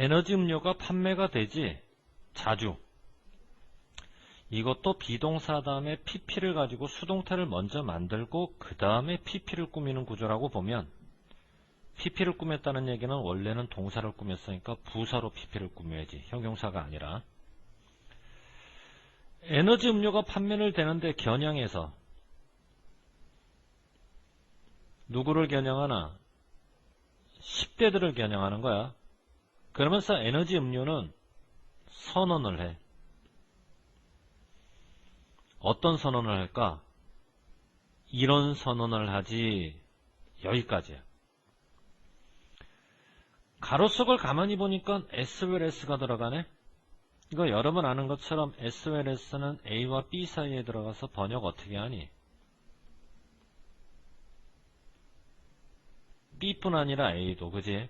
에너지 음료가 판매가 되지? 자주. 이것도 비동사 다음에 pp를 가지고 수동태를 먼저 만들고 그 다음에 pp를 꾸미는 구조라고 보면 pp를 꾸몄다는 얘기는 원래는 동사를 꾸몄으니까 부사로 pp를 꾸며야지 형용사가 아니라. 에너지 음료가 판매를 되는데 겨냥해서 누구를 겨냥하나? 10대들을 겨냥하는 거야 그러면서 에너지 음료는 선언을 해 어떤 선언을 할까? 이런 선언을 하지 여기까지야. 가로 속을 가만히 보니까 SLS가 들어가네? 이거 여러분 아는 것처럼 SLS는 A와 B 사이에 들어가서 번역 어떻게 하니? B뿐 아니라 A도, 그지?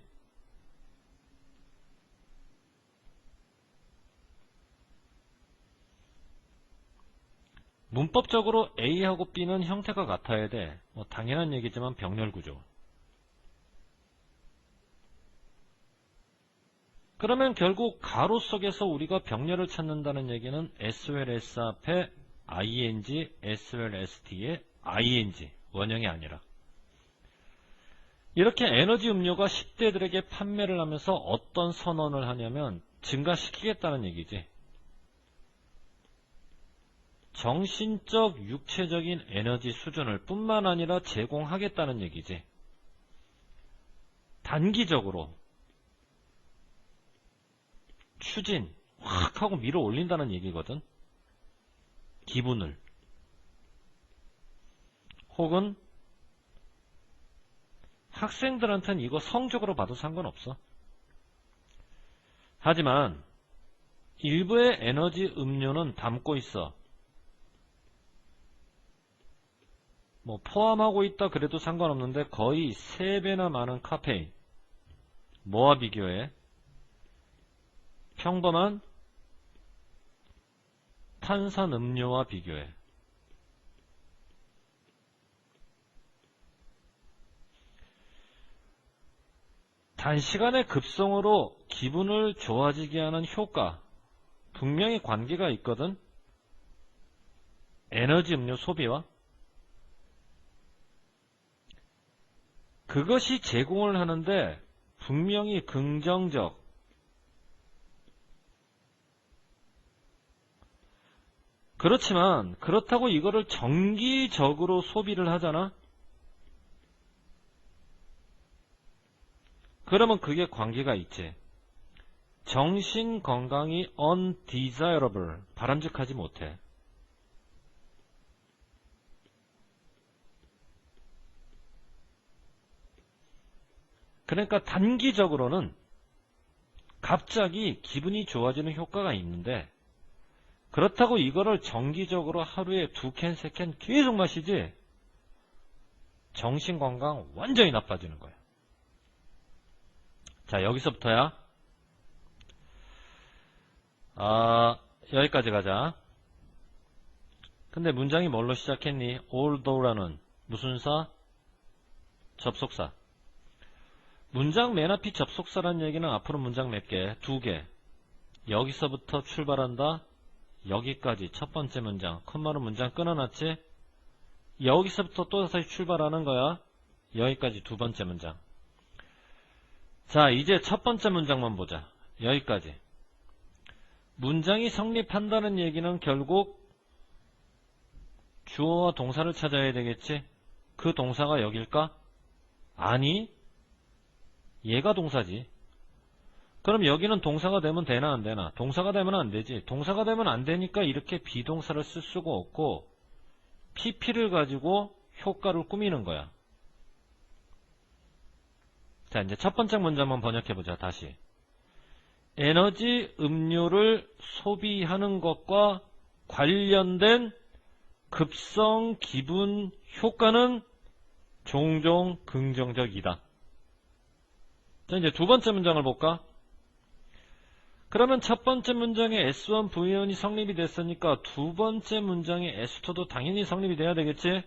문법적으로 A하고 B는 형태가 같아야 돼. 뭐 당연한 얘기지만 병렬 구조. 그러면 결국 가로 속에서 우리가 병렬을 찾는다는 얘기는 SLS 앞에 ing, SLST에 ing, 원형이 아니라. 이렇게 에너지 음료가 10대들에게 판매를 하면서 어떤 선언을 하냐면 증가시키겠다는 얘기지. 정신적, 육체적인 에너지 수준을 뿐만 아니라 제공하겠다는 얘기지. 단기적으로 추진, 확 하고 밀어 올린다는 얘기거든. 기분을. 혹은 학생들한테는 이거 성적으로 봐도 상관없어. 하지만 일부의 에너지 음료는 담고 있어. 뭐 포함하고 있다 그래도 상관없는데 거의 3배나 많은 카페인. 뭐와 비교해? 평범한 탄산음료와 비교해. 단시간의 급성으로 기분을 좋아지게 하는 효과. 분명히 관계가 있거든. 에너지 음료 소비와 그것이 제공을 하는데 분명히 긍정적 그렇지만 그렇다고 이거를 정기적으로 소비를 하잖아? 그러면 그게 관계가 있지. 정신 건강이 undesirable, 바람직하지 못해. 그러니까 단기적으로는 갑자기 기분이 좋아지는 효과가 있는데 그렇다고 이거를 정기적으로 하루에 두 캔, 세 캔 계속 마시지 정신건강 완전히 나빠지는 거야. 자 여기서부터야 아 여기까지 가자. 근데 문장이 뭘로 시작했니? although라는 무슨 사? 접속사. 문장 맨 앞이 접속사라는 얘기는 앞으로 문장 몇 개? 두 개. 여기서부터 출발한다. 여기까지 첫 번째 문장. 컴마로 문장 끊어놨지? 여기서부터 또 다시 출발하는 거야. 여기까지 두 번째 문장. 자, 이제 첫 번째 문장만 보자. 여기까지. 문장이 성립한다는 얘기는 결국 주어와 동사를 찾아야 되겠지? 그 동사가 여길까? 아니, 얘가 동사지. 그럼 여기는 동사가 되면 되나 안 되나? 동사가 되면 안 되지. 동사가 되면 안 되니까 이렇게 비동사를 쓸 수가 없고 pp를 가지고 효과를 꾸미는 거야. 자, 이제 첫 번째 문제 한번 번역해 보자, 다시. 에너지 음료를 소비하는 것과 관련된 급성 기분 효과는 종종 긍정적이다. 자, 이제 두 번째 문장을 볼까? 그러면 첫 번째 문장에 S1, V1이 성립이 됐으니까 두 번째 문장에 S2도 당연히 성립이 돼야 되겠지?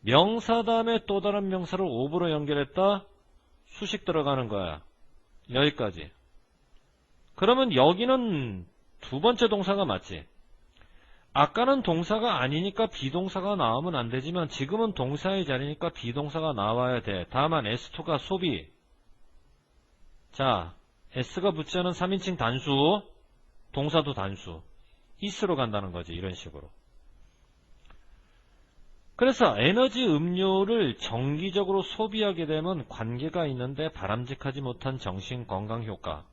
명사 다음에 또 다른 명사를 오브로 연결했다? 수식 들어가는 거야. 여기까지. 그러면 여기는 두 번째 동사가 맞지? 아까는 동사가 아니니까 비동사가 나오면 안 되지만 지금은 동사의 자리니까 비동사가 나와야 돼. 다만 S2가 소비. 자, S가 붙지 않은 3인칭 단수, 동사도 단수. is로 간다는 거지, 이런 식으로. 그래서 에너지 음료를 정기적으로 소비하게 되면 관계가 있는데 바람직하지 못한 정신 건강 효과.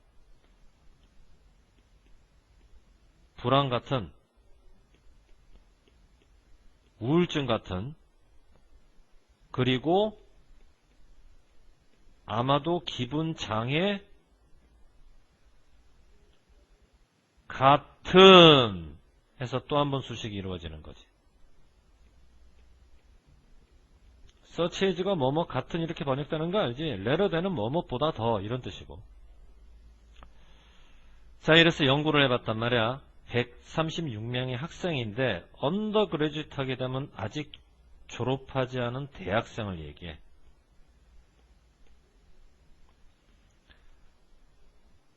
불안 같은 우울증 같은 그리고 아마도 기분 장애 같은 해서 또 한 번 수식이 이루어지는 거지. 서치에이즈가 뭐뭐 같은 이렇게 번역되는 거 알지? 레러되는 뭐뭐보다 더 이런 뜻이고. 자, 이래서 연구를 해봤단 말이야. 136명의 학생인데 언더그레지트 하게 되면 아직 졸업하지 않은 대학생을 얘기해.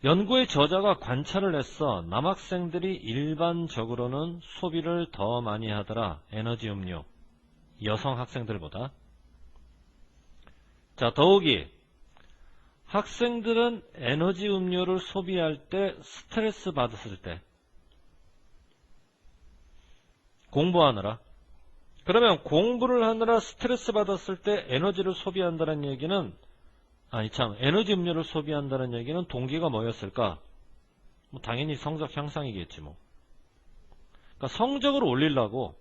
연구의 저자가 관찰을 했어. 남학생들이 일반적으로는 소비를 더 많이 하더라. 에너지 음료. 여성 학생들보다. 자, 더욱이 학생들은 에너지 음료를 소비할 때 스트레스 받았을 때 공부하느라 그러면 공부를 하느라 스트레스 받았을 때 에너지를 소비한다는 얘기는 아니 참 에너지 음료를 소비한다는 얘기는 동기가 뭐였을까? 뭐 당연히 성적 향상이겠지 뭐. 그러니까 성적을 올리려고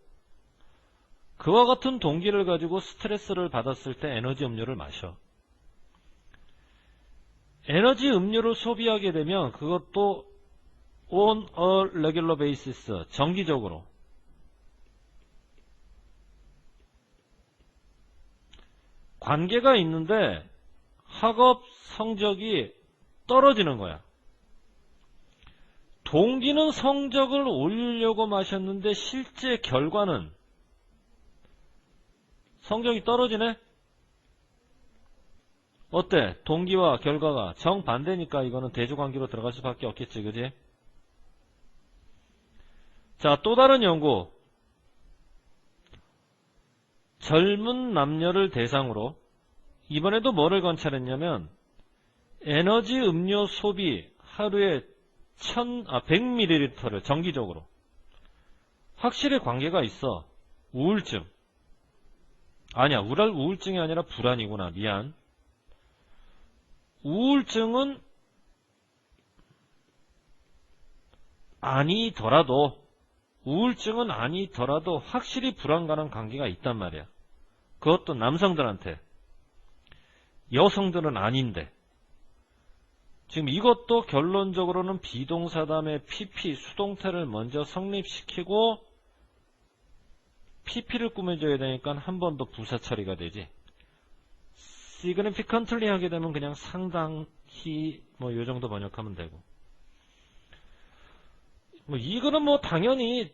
그와 같은 동기를 가지고 스트레스를 받았을 때 에너지 음료를 마셔. 에너지 음료를 소비하게 되면 그것도 on a regular basis 정기적으로 관계가 있는데 학업 성적이 떨어지는 거야. 동기는 성적을 올리려고 마셨는데 실제 결과는 성적이 떨어지네? 어때? 동기와 결과가 정반대니까 이거는 대조관계로 들어갈 수밖에 없겠지, 그지? 자, 또 다른 연구. 젊은 남녀를 대상으로 이번에도 뭐를 관찰했냐면 에너지 음료 소비 하루에 1000, 아, 100ml를 정기적으로 확실히 관계가 있어. 우울증. 아니야, 우랄 우울증이 아니라 불안이구나. 미안. 우울증은 아니더라도 우울증은 아니더라도 확실히 불안과는 관계가 있단 말이야. 그것도 남성들한테. 여성들은 아닌데. 지금 이것도 결론적으로는 비동사 다음에 PP 수동태를 먼저 성립시키고 PP를 꾸며줘야 되니까 한 번 더 부사 처리가 되지. significantly 하게 되면 그냥 상당히 뭐 요 정도 번역하면 되고. 뭐 이거는 뭐 당연히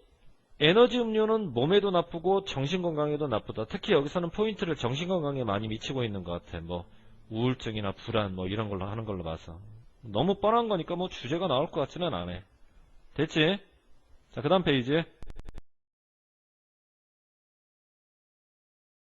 에너지 음료는 몸에도 나쁘고 정신건강에도 나쁘다. 특히 여기서는 포인트를 정신건강에 많이 미치고 있는 것 같아. 뭐 우울증이나 불안 뭐 이런 걸로 하는 걸로 봐서. 너무 뻔한 거니까 뭐 주제가 나올 것 같지는 않아. 됐지? 자, 그 다음 페이지.